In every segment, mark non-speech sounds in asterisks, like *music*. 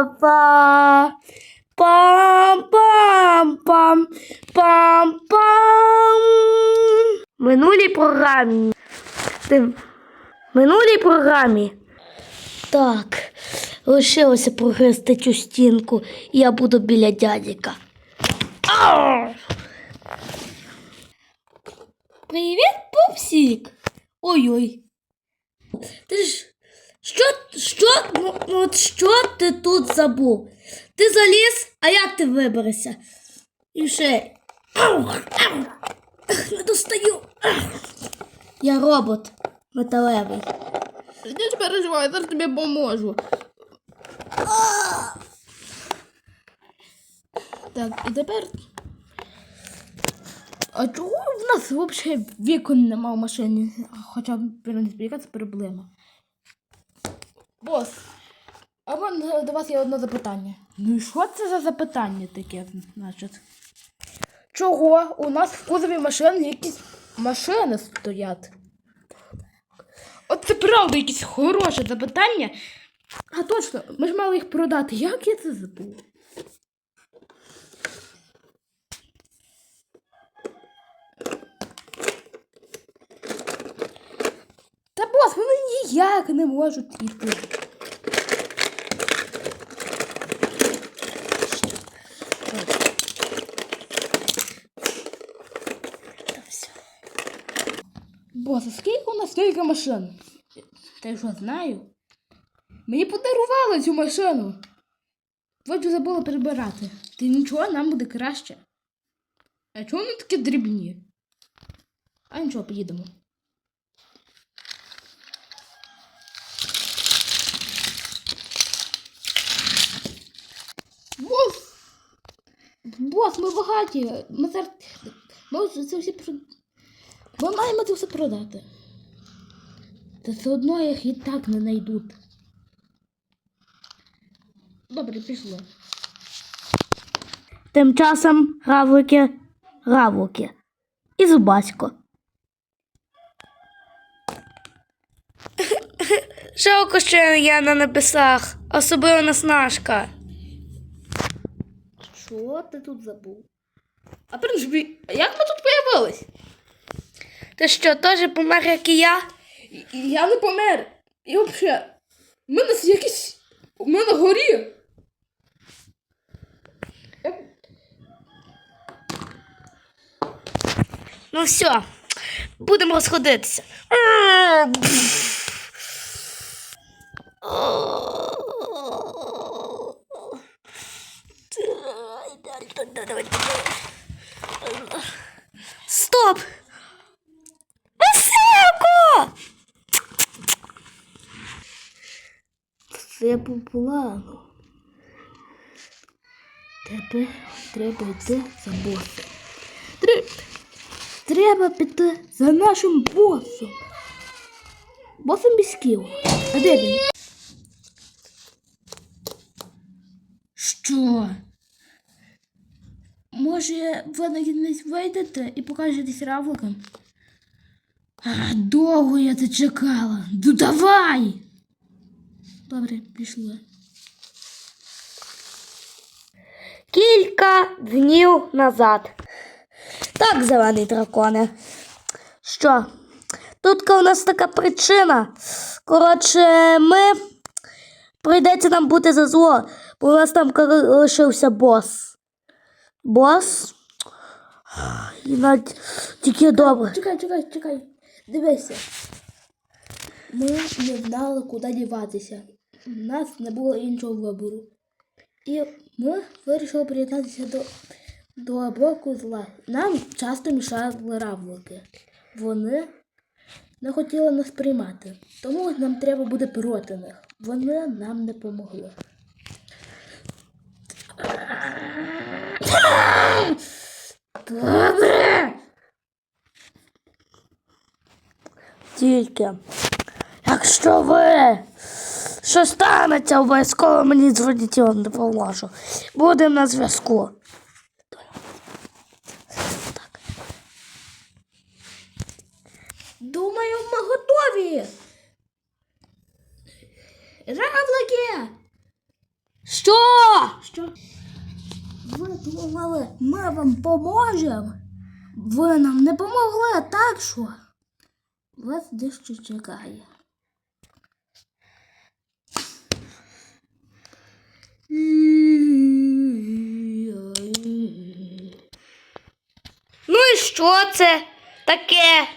Па-па. Пам-пам-пам. Пам-пам. Минулій програмі. Минулій програмі. Так, лишилося прогризти цю стінку, і я буду біля дядіка. Привіт, пупсик. Ой-ой. Ти ж що, що, ну, ну, от що ти тут забув? Ти заліз, а як ти виберешся? І ще. Не достаю. Я робот металевий. Не переживай, зараз тобі поможу. Так, і тепер. А чого в нас взагалі вікон нема в машині? Хоча, в принципі, яка проблема? Бос, а в мене до вас є одне запитання. Ну і що це за запитання таке, значить? Чого у нас в кузові машин якісь машини стоять? От це правда якесь хороше запитання. А точно, ми ж мали їх продати. Як я це забув? Бос, вони ніяк не можуть. Бос, а скільки у нас стільки машин? Та я що знаю? Мені подарували цю машину. Ви забули прибирати. Ти нічого, нам буде краще. А чого вони такі дрібні? А нічого, поїдемо. Бос, ми багаті. Ми зараз. Ми це всі Ми маємо це все продати. Та все одно їх і так не знайдуть. Добре, пішли. Тим часом равлики, равлики і зубасько. Жалко, що я на небесах, особливо наснажка. Що ти тут забув? А в принципі, як ми тут появились? Ти що, теж помер, як і я? Я не помер. І взагалі, в мене якісь. У мене горі. Ну все, будемо розходитися. *laughs* Стоп! Василько! Все по плану. Тебе треба йти за босом. Треба, треба піти за нашим босом. Босом міськів. А де він? Що? Може, ви накінець вийдете і покажетесь равликам? А, довго я це чекала. Ну давай! Добре, пішли. Кілька днів назад. Так, зелений драконе. Що? Тут у нас така причина. Коротше, ми прийдеться нам бути за зло, бо у нас там лишився бос. Бос? І тільки добре. Чекай, чекай, чекай. Дивися. Ми не знали, куди діватися. У нас не було іншого вибору. І ми вирішили приєднатися до, до боку зла. Нам часто мішали равлики. Вони не хотіли нас приймати. Тому нам треба буде проти них. Вони нам не помогли. Добре. Тільки, якщо ви що станеться, обов'язково мені дзвоніть, я вам допоможу. Будемо на зв'язку. Думаю, ми готові. Равлики! Що? Що? Ви думали, ми вам поможемо? Ви нам не помогли, так що? Вас дещо чекає. Ну і що це таке?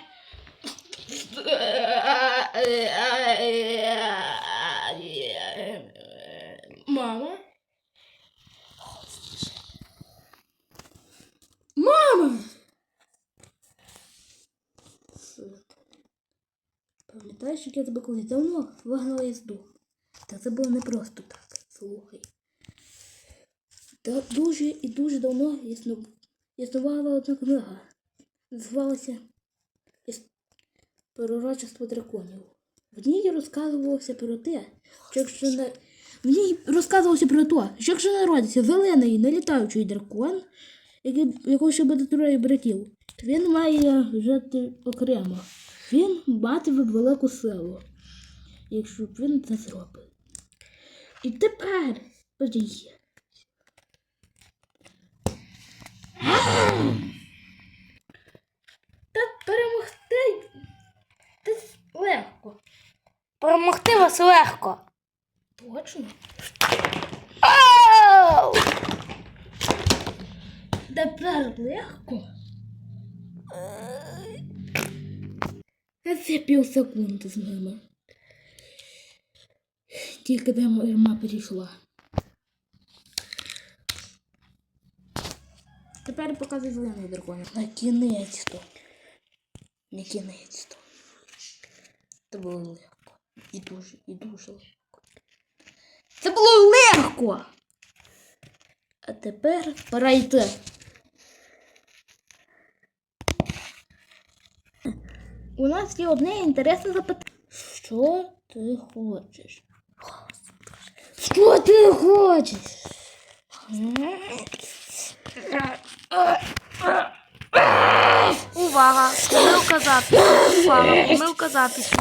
*laughs* Мама? Мама! Пам'ятаєш, як я тебе колись давно вигнала із дому? Та це було не просто так. Слухай. Та дуже і дуже давно існу- існувала одна книга. Називалася Пророчество драконів. В ній розказувалося про те, що якщо на... в ній розказувалося про те, що якщо народиться зелений нелітаючий дракон, якого ще буде троє братів, він має жити окремо. Він матиме велику силу, якщо б він це зробив. І тепер подій. Та перемогти легко. Перемогти вас легко. Точно. Ау! Тепер легко. Це пів секунди з ними. Тільки де мама перейшла. Тепер показуй зелений дракон. На кінець то. На кінець то. Це було легко. І дуже, і дуже легко. Це було легко. А тепер пора. У нас є одне інтересне запитання. Що ти хочеш? Що ти хочеш? Увага! Помилка запису. Увага! Помилка запису.